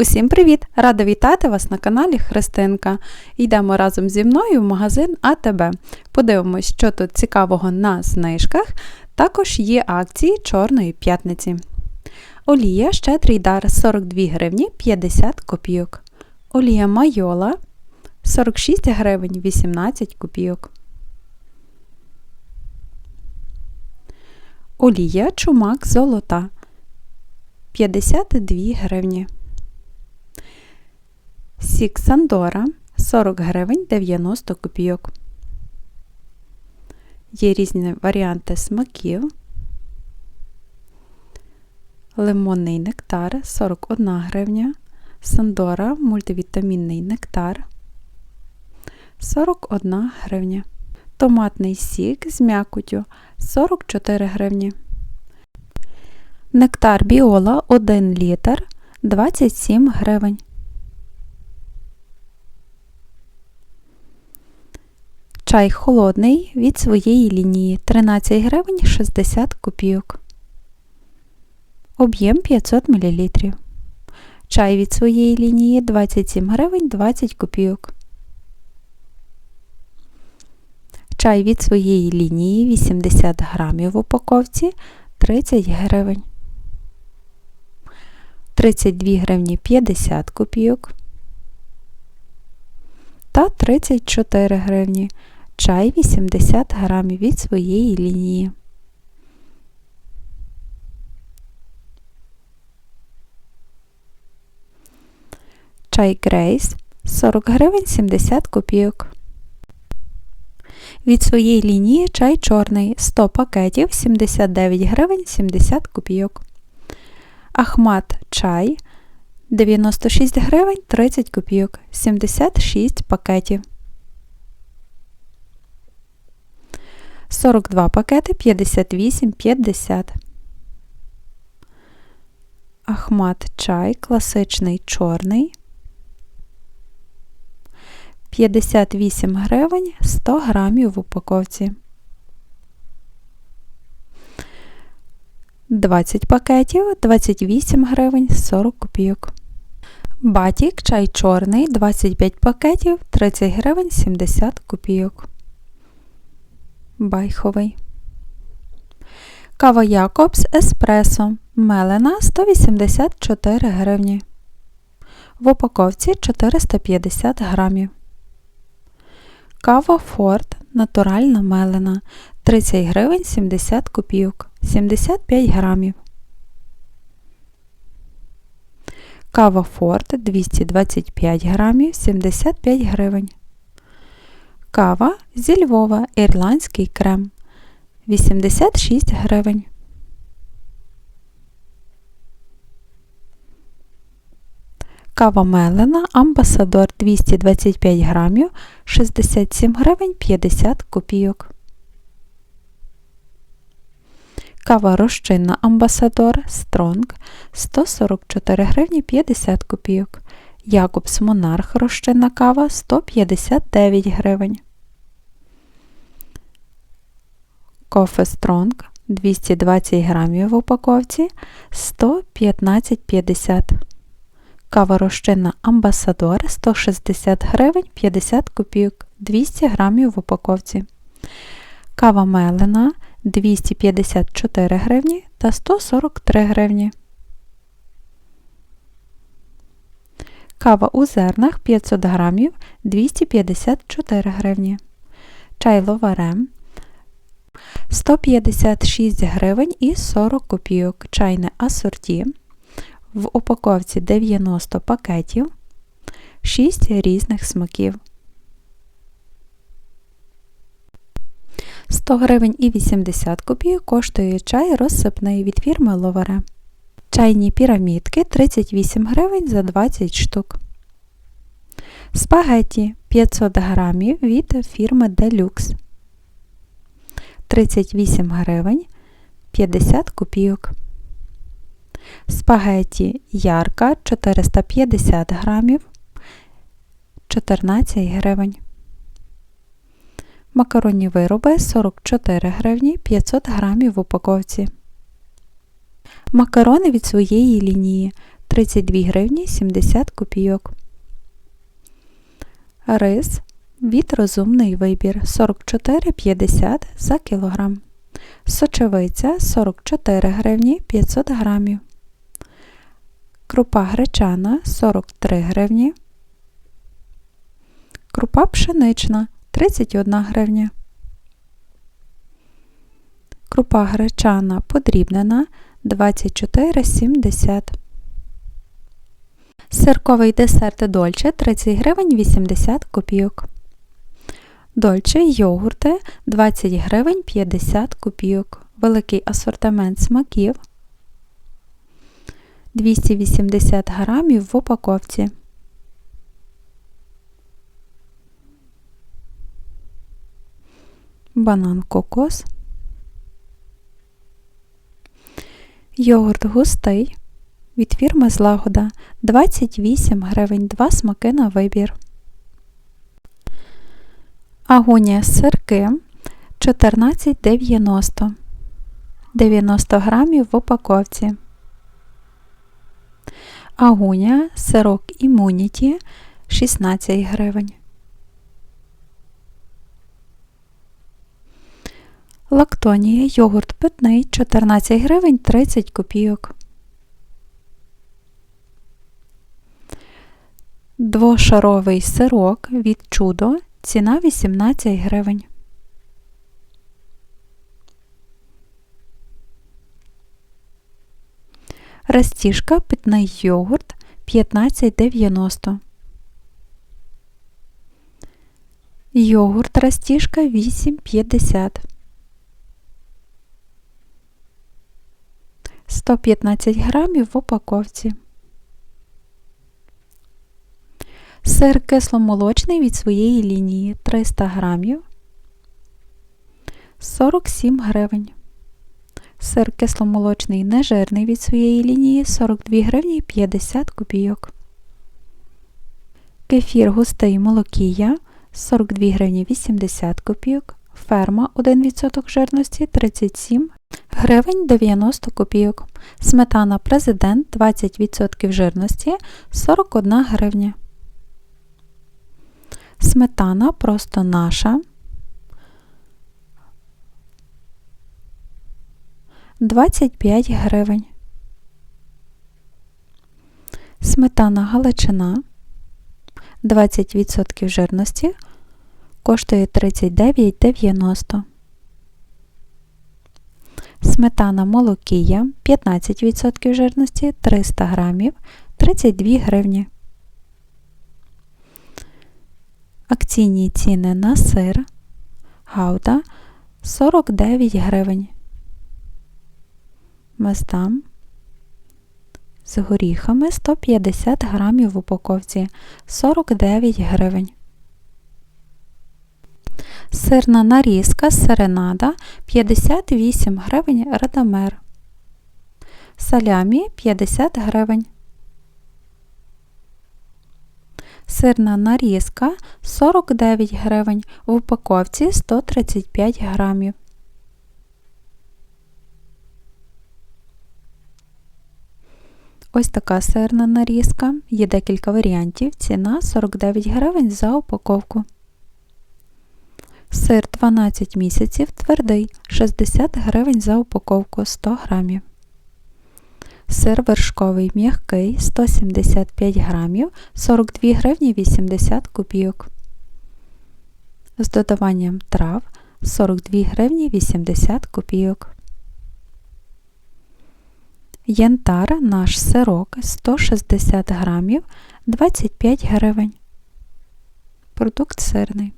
Усім привіт! Рада вітати вас на каналі Христинка. Йдемо разом зі мною в магазин АТБ. Подивимось, що тут цікавого на знижках. Також є акції Чорної п'ятниці. Олія щедрий дар 42 гривні 50 копійок. Олія майола 46 гривень 18 копійок. Олія чумак золота 52 гривні. Сік Сандора 40 гривень 90 копійок. Є різні варіанти смаків. Лимонний нектар 41 гривня. Сандора мультивітамінний нектар 41 гривня. Томатний сік з м'якотю 44 гривні. Нектар біола 1 літр 27 гривень. Чай холодний від своєї лінії 13 гривень 60 копійок. Об'єм 500 мл. Чай від своєї лінії 27 гривень 20 копійок. Чай від своєї лінії 80 грамів в упаковці 30 гривень. 32 гривні 50 копійок. Та 34 гривні чай 80 грамів від своєї лінії. Чай Грейс 40 гривень 70 копійок. Від своєї лінії чай чорний 100 пакетів 79 гривень 70 копійок. Ахмат чай 96 гривень 30 копійок 76 пакетів. 42 пакети 58,50. Ахмат чай класичний чорний. 58 гривень 100 грамів в упаковці. 20 пакетів 28 гривень 40 копійок. Батік чай чорний 25 пакетів 30 гривень 70 копійок байховий. Кава Якобс Еспресо. Мелена 184 гривні. В упаковці 450 грамів. Кава Форд натуральна мелена 30 гривень 70 копійок 75 грамів. Кава Форд 225 грамів 75 гривень. Кава зі Львова ірландський крем 86 гривень. Кава мелена Амбасадор 225 грамів 67 гривень 50 копійок. Кава розчинна Амбасадор Стронг 144 гривні 50 копійок. Якобс Монарх розчинна кава 159 гривень. Кофе Стронг 220 грамів в упаковці 115,50 Кава розчинна Амбасадор 160 гривень 50 копійок 200 грамів в упаковці. Кава Мелена 254 гривні та 143 гривні. Кава у зернах 500 грамів 254 гривні. Чай ловарем 156 гривень і 40 копійок. Чайне асорті. В упаковці 90 пакетів, 6 різних смаків. 100 гривень і 80 копійок коштує чай розсипний від фірми Ловаре. Чайні пірамідки 38 гривень за 20 штук. Спагетті 500 грамів від фірми Deluxe. 38 гривень 50 копійок. Спагетті ярка 450 грамів 14 гривень. Макаронні вироби 44 гривні 500 грамів в упаковці. Макарони від своєї лінії 32 гривні 70 копійок. Рис від розумний вибір 44,50 за кілограм. Сочевиця 44 гривні 500 грамів. Крупа гречана 43 гривні. Крупа пшенична 31 гривня. Крупа гречана подрібнена 24,70. Сирковий десерт дольче 30 гривень 80 копійок. Дольче йогурти 20 гривень 50 копійок. Великий асортимент смаків 280 грамів в упаковці. Банан кокос. Йогурт густий від фірми Злагода 28 гривень 2 смаки на вибір. Агонія сирки 14,90 90 грамів в упаковці. Агуня сирок імуніті 16 гривень. Лактонія, йогурт питний 14 гривень 30 копійок. Двошаровий сирок від чудо. Ціна 18 гривень. Растіжка питний йогурт 15,90. Йогурт растіжка 8,50. 115 грамів в упаковці. Сир кисломолочний від своєї лінії 300 грамів 47 гривень. Сир кисломолочний нежирний від своєї лінії 42 гривні 50 копійок. Кефір густий молокія 42 гривні 80 копійок. Ферма 1% жирності 37 Гривень 90 копійок. Сметана президент 20% жирності 41 гривня. Сметана просто наша. 25 гривень. Сметана галичина 20% жирності коштує 39,90 сметана молокія 15% жирності 300 г 32 гривні. Акційні ціни на сир гауда 49 гривень. Местам з горіхами 150 грамів в упаковці 49 гривень сирна нарізка серенада 58 гривень радамер, салямі 50 гривень, сирна нарізка 49 гривень, в упаковці 135 грамів. Ось така сирна нарізка. Є декілька варіантів. Ціна 49 гривень за упаковку. Сир 12 місяців твердий 60 гривень за упаковку 100 грамів. Сир вершковий м'ягкий 175 грамів 42 гривні 80 копійок. З додаванням трав 42 гривні 80 копійок. Янтар наш сирок 160 грамів 25 гривень. Продукт сирний.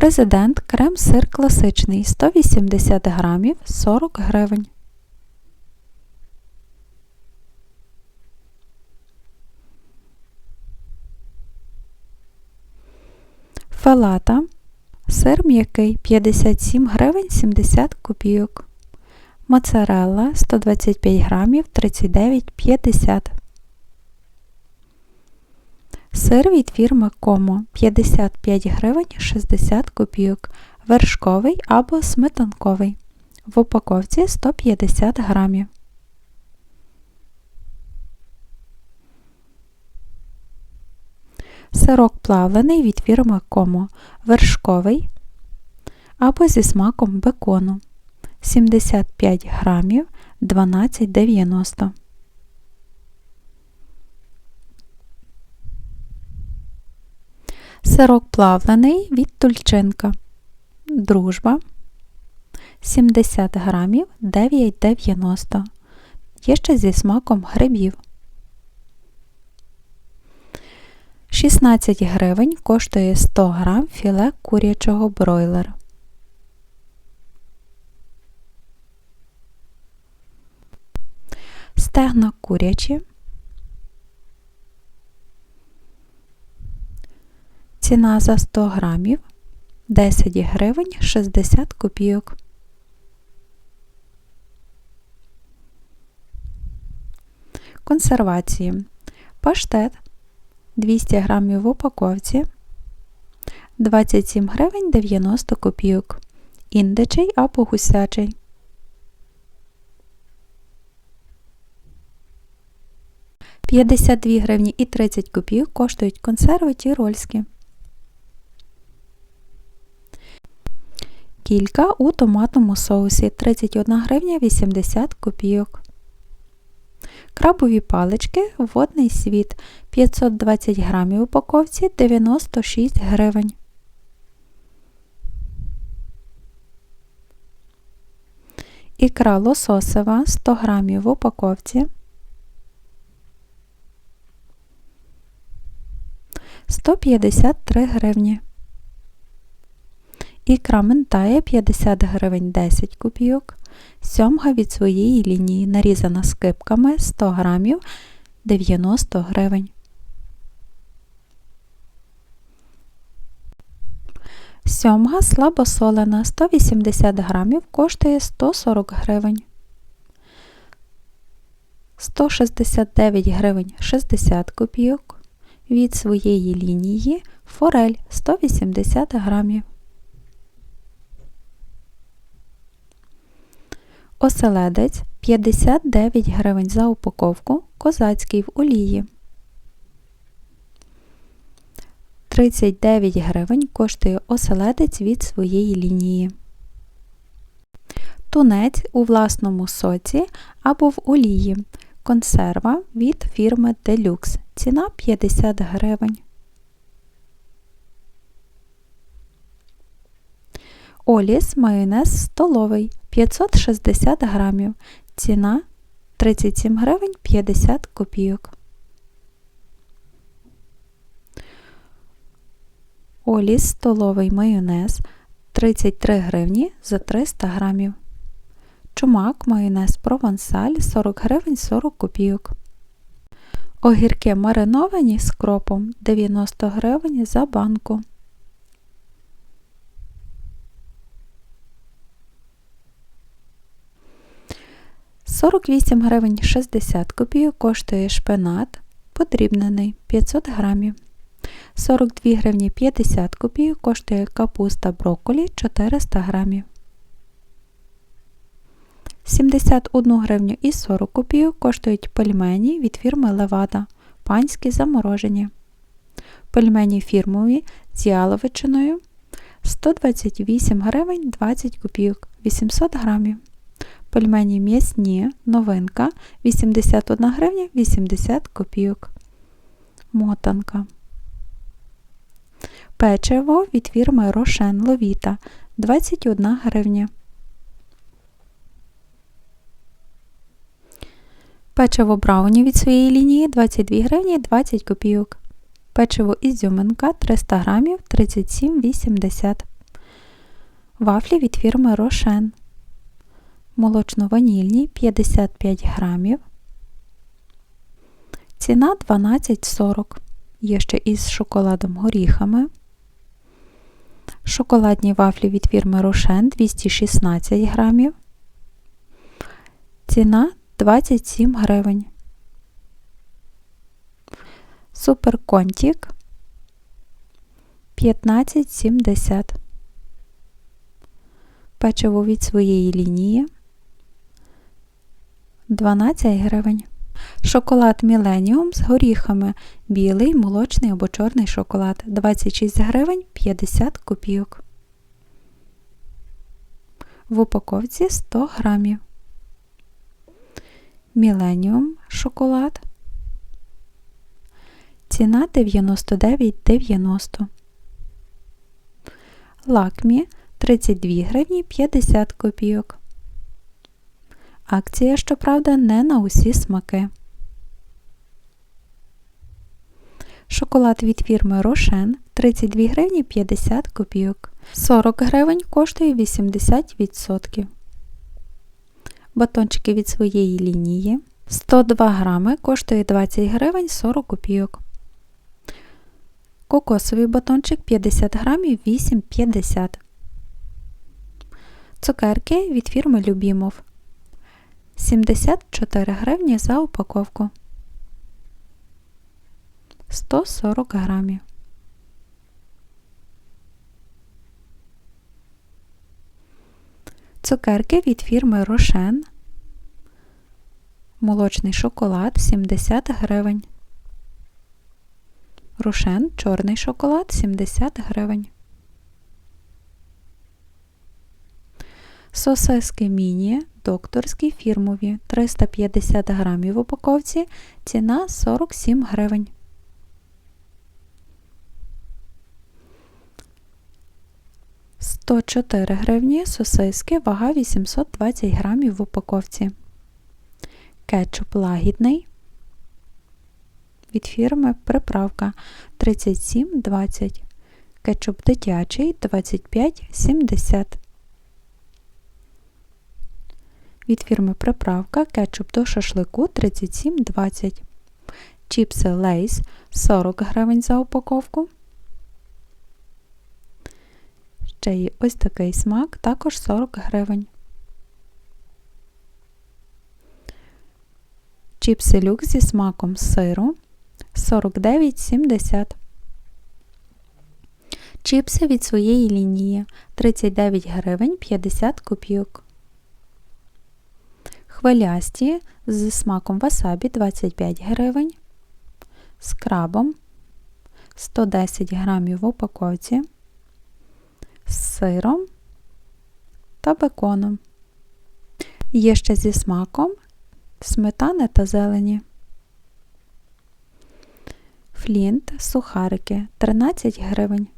Президент крем сир класичний 180 грамів 40 гривень. Фалата. Сир м'який 57 гривень 70 копійок. Моцарелла 125 грамів 39,50 гривень. Сир від фірми Комо 55 гривень 60 копійок, вершковий або сметанковий. В упаковці 150 грамів. Сирок плавлений від фірми Комо, вершковий або зі смаком бекону 75 грамів 12,90 Сирок плавлений від тульчинка. Дружба 70 грамів 9,90. Є ще зі смаком грибів. 16 гривень коштує 100 грам філе курячого бройлера. Стегна курячі. Ціна за 100 грамів 10 гривень 60 копійок. Консервації. Паштет 200 грамів в упаковці 27 гривень 90 копійок. Індичий або гусячий. П'ятдесят дві гривні і 30 копійок коштують консерви тірольські. Кілька у томатному соусі 31 гривня 80 копійок. Крабові палички водний світ 520 грамів упаковці 96 гривень. Ікра лососева 100 грамів в упаковці 153 гривні. Ікра ментає 50 гривень 10 копійок. Сьомга від своєї лінії нарізана скипками 100 грамів 90 гривень. Сьомга слабосолена 180 грамів коштує 140 гривень. 169 гривень 60 копійок. Від своєї лінії форель 180 грамів. Оселедець 59 гривень за упаковку, козацький в олії. 39 гривень коштує оселедець від своєї лінії. Тунець у власному соці або в олії. Консерва від фірми Deluxe. Ціна 50 гривень. Оліс майонез столовий 560 грамів. Ціна 37 гривень 50 копійок. Оліс столовий майонез 33 гривні за 300 грамів. Чумак майонез провансаль 40 гривень 40 копійок. Огірки мариновані з кропом 90 гривень за банку. Сорок вісім гривень 60 копійок коштує шпинат подрібнений 500 грамів. 42 гривні 50 копійок коштує капуста брокколі 400 грамів. 71 гривню і 40 копійок коштують пельмені від фірми Левада, панські заморожені. Пельмені фірмові з яловичиною 128 гривень 20 копійок 800 грамів. Пельмені м'ясні, новинка 81 гривня 80 копійок. Мотанка. Печиво від фірми Рошен Ловіта 21 гривня. Печиво брауні від своєї лінії 22 гривні 20 копійок. Печиво ізюминка 300 грамів 37,80. Вафлі від фірми Рошен. Молочно-ванільні 55 грамів. Ціна 12,40. Є ще із шоколадом горіхами. Шоколадні вафлі від фірми Рошен 216 грамів. Ціна 27 гривень. Суперконтік 15,70. Печиво від своєї лінії 12 гривень. Шоколад Millennium з горіхами. Білий, молочний або чорний шоколад. 26 гривень 50 копійок. В упаковці 100 грамів. Millennium шоколад. Ціна 99,90. Лакмі 32 гривні 50 копійок. Акція, щоправда, не на усі смаки. Шоколад від фірми Рошен 32 гривні 50 копійок. 40 гривень коштує 80%. Батончики від своєї лінії 102 грами коштує 20 гривень 40 копійок. Кокосовий батончик 50 грамів 8,50. Цукерки від фірми Любімов 74 гривні за упаковку. 140 грамів. Цукерки від фірми Рошен. Молочний шоколад 70 гривень. Рошен чорний шоколад 70 гривень. Сосиски міні докторські фірмові 350 грамів в упаковці. Ціна 47 гривень. Сто чотири гривні сосиски, вага 820 грамів в упаковці. Кетчуп лагідний від фірми Приправка 37,20. Кетчуп дитячий 25,70. Від фірми Приправка кетчуп до шашлику 37,20. Чіпси Лейс 40 гривень за упаковку. Ще є ось такий смак, також 40 гривень. Чіпси люкс зі смаком сиру 49,70. Чіпси від своєї лінії 39 гривень 50 копійок. Хвилясті з смаком васабі 25 гривень. З крабом 110 грамів в упаковці. З сиром та беконом. Є ще зі смаком сметани та зелені. Флінт, сухарики 13 гривень.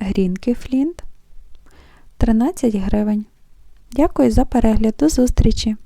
Грінки Флінт 13 гривень. Дякую за перегляд. До зустрічі!